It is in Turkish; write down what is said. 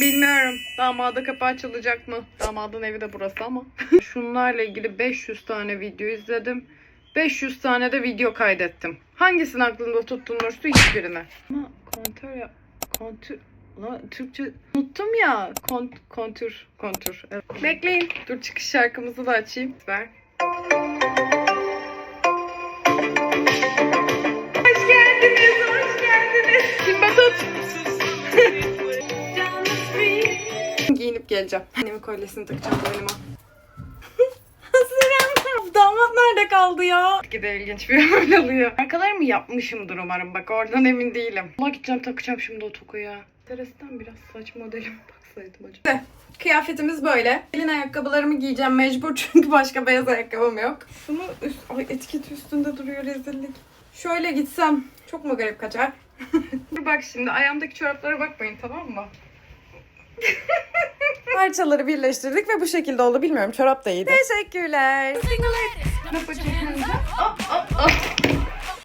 Bilmiyorum. Damada kapı açılacak mı? Damadın evi de burası ama. Şunlarla ilgili 500 tane video izledim. 500 tane de video kaydettim. Hangisini aklımda tutulmuştu hiçbirini. Ama kontör ya... Kontür... Lan Türkçe unuttum ya. Kont, kontür. Kontür. Evet. Bekleyin. Dur çıkış şarkımızı da açayım. Ver. Giyinip geleceğim. Annemin kolyesini takacağım boynuma. Hazırım. Damat nerede kaldı ya? Gide ilginç bir öyle oluyor. Arkalarımı yapmışımdır umarım. Bak oradan emin değilim. Allah gideceğim takacağım şimdi o tokuya. Terastan biraz saç modelim baksaydım acaba. Kıyafetimiz böyle. Elin ayakkabılarımı giyeceğim mecbur çünkü başka beyaz ayakkabım yok. Şunu üst, ay etiket üstünde duruyor rezillik. Şöyle gitsem çok mu garip kaçar? Dur bak şimdi ayağımdaki çoraplara bakmayın tamam mı? Parçaları birleştirdik ve bu şekilde oldu. Bilmiyorum çorap da iyiydi. Teşekkürler.